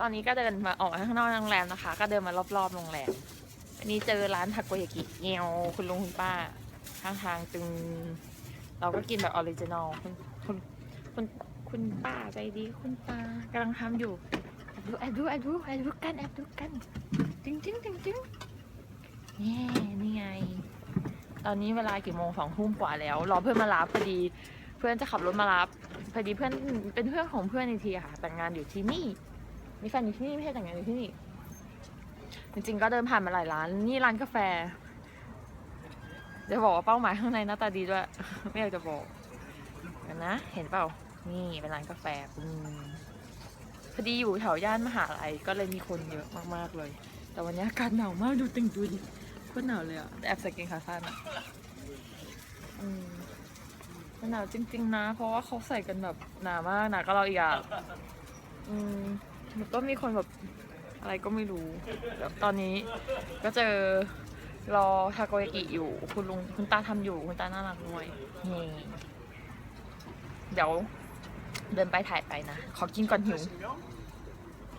ตอนนี้ก็เดินมาออกมาข้างนอกโรงแรมนะคะ ก็เดินมารอบๆโรงแรมอันนี้เจอร้านทาโกยากิเงียวคุณลุงคุณป้าข้างทางจึง เราก็กินแบบออริจินอลคุณคุณคุณคุณป้าใจดีคุณป้ากำลังทำอยู่แอบดูแอบดูแอบดูแอบดูกันแอบดูกันจริงจริงจริงจริงนี่นี่ไง ตอนนี้เวลากี่โมงสองทุ่มกว่าแล้ว รอเพื่อนมารับพอดีเพื่อนจะขับรถมารับพอดีเพื่อนเป็นเพื่อนของเพื่อนอีกทีค่ะแต่งงานอยู่ที่นี่ มีแฟนอยู่ที่นี่ไม่ใช่แต่งงานอยู่ที่นี่ จริงๆก็เดินผ่านมาหลายร้าน นี่ร้านกาแฟ จะบอกว่าเป้าหมายข้างในหน้าตาดีด้วย ไม่อยากจะบอกนะ เห็นเปล่า นี่เป็นร้านกาแฟอพอดีอยู่แถวย่านมหาลัยก็เลยมีคนเยอะมากๆเลย แต่วันนี้อากาศหนาวมากดูต่งตัวดิโคตรหนาวเลยอะแอบใส่กางเกงขาสั้นอะอืมมันหนาวจริง ๆ นะ เพราะว่าเขาใส่กันแบบหนามากหนาก็เราอีกอะอืม แล้วก็มีคนแบบอะไรก็ไม่รู้แล้วตอนนี้ก็เจอรอทาโกยากิอยู่ คุณลุงคุณตาทำอยู่ คุณตาน่ารักด้วยนี่เดี๋ยวเดินไปถ่ายไปนะ ขอกินก่อนหิว